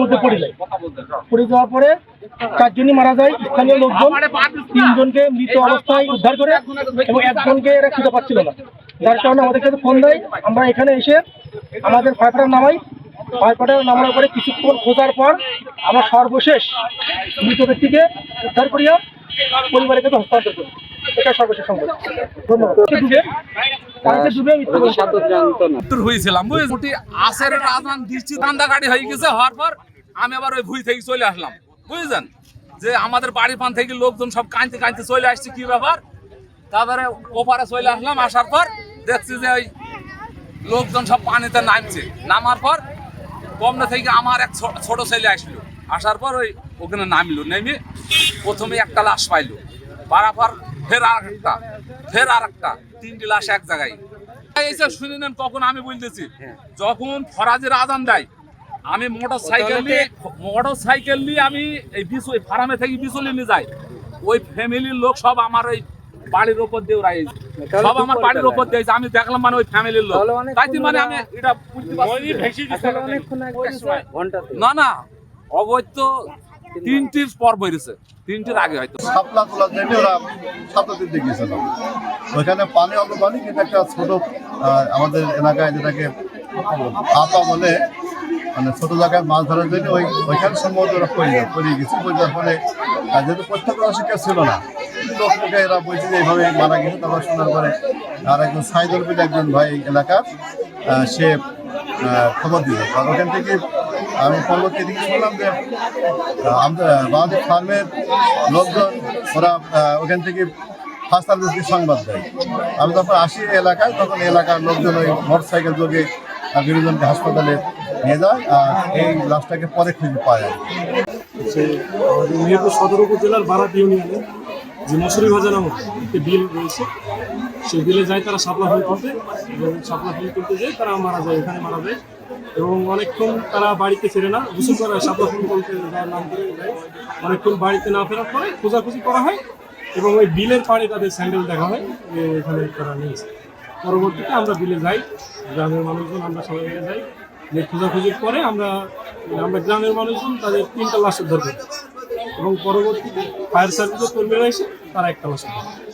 মধ্যে যায়। যাওয়ার পরে চারজনই মারা যায়। স্থানীয় তিনজনকে অবস্থায় উদ্ধার করে এবং একজনকে এরা খুঁজে পাচ্ছিল না। যার কারণে আমাদের কাছে ফোন আমরা এখানে এসে আমাদের ফায়ার নামাই। ফায়ার নামানোর পরে কিছুক্ষণ খোঁজার পর আমরা সর্বশেষ মৃত ব্যক্তিকে উদ্ধার করিয়া পরিবারের কাছে হস্তান্তর করি। এটা সর্বশেষ সংবাদ। ধন্যবাদ। হয়ে আমি আবার ওই ভুই থেকে চলে আসলাম। বুঝলেন যে আমাদের বাড়ি পান থেকে লোকজন সব কাঁদতে কাঁদতে চলে আসছে কি ব্যাপার? তারপরে ওপারে চলে আসলাম আসার পর দেখছি যে ওই লোকজন সব পানিতে নামছে। নামার পর কমনা থেকে আমার এক ছোট ছেলে আসলো। আসার পর ওই ওখানে নামলো নেমে প্রথমে একটা লাশ পাইলো। পারাপার ফের আর একটা ফের আর একটা তিনটি লাশ এক জায়গায়। এসে শুনে নেন কখন আমি বলতেছি যখন ফরাজের আদান দেয় আমি মোটর সাইকেল নিয়ে মোটর সাইকেল নিয়ে আমি এই বিচু ফার্মে থেকে বিচুলি নিয়ে যাই। ওই ফ্যামিলির লোক সব আমার ওই বাড়ির উপর দিয়ে ওরা সব আমার বাড়ির উপর দিয়েছে আমি দেখলাম মানে ওই ফ্যামিলির লোক। তাই তো মানে আমি এটা না না অবৈধ তিনটির পর বেরিয়েছে তিনটির আগে হয়তো। শাপলা তোলার জন্য ওরা সাঁতার দিতে গিয়েছিল ওইখানে পানি অল্প পানি, কিন্তু একটা ছোট আমাদের এলাকায় যেটাকে আপা বলে মানে ছোট জায়গায় মাছ ধরার জন্য ওই, ওইখানে সম্ভবত ওরা পড়ে পড়ে গেছে। পড়ে যাওয়ার ফলে যেহেতু প্রত্যক্ষ কেউ ছিল না লোক এরা বলছে যে এইভাবে মারা গেছে। তারপর শোনার পরে আর একজন সাইদুল বলে একজন ভাই এলাকার সে খবর দিল। ওখান থেকে আমি পরবর্তী দিকে শুনলাম যে বাংলাদেশ ফার্মের লোকজন, ওরা ওখান থেকে ফার্স্ট সার্ভিসকে সংবাদ দেয় আমি যখন আসি এলাকায়, তখন এলাকার লোকজন ওই মোটর সাইকেল যোগে বিনোদনকে হাসপাতালে নিয়ে যায়, আর এই লাশটাকে পরে খুঁজে পায়। আমাদের সদর উপজেলার বারাত ইউনিয়নে যে মশুরি ভাজা নামক একটি বিল রয়েছে, সেই বিলে যায় তারা সাপলা ফুল তুলতে এবং সাপলা ফুল তুলতে যায় তারা মারা যায়, এখানে মারা যায়। এবং অনেকক্ষণ তারা বাড়িতে ফেরে না, গোসল করা সাপলা ফুল তুলতে যাওয়ার নাম করে অনেকক্ষণ বাড়িতে না ফেরার পরে খোঁজাখুঁজি করা হয় এবং ওই বিলের পাড়ে তাদের স্যান্ডেল দেখা হয় যে এখানে তারা নিয়েছে। পরবর্তীতে আমরা বিলে যাই, গ্রামের মানুষজন, আমরা সবাই মিলে যাই। যে খোঁজাখুঁজির পরে আমরা আমরা গ্রামের মানুষজন তাদের তিনটা লাশ উদ্ধার করি। এবং পরবর্তীতে ফায়ার সার্ভিসের কর্মীরা এসে তারা একটা করে।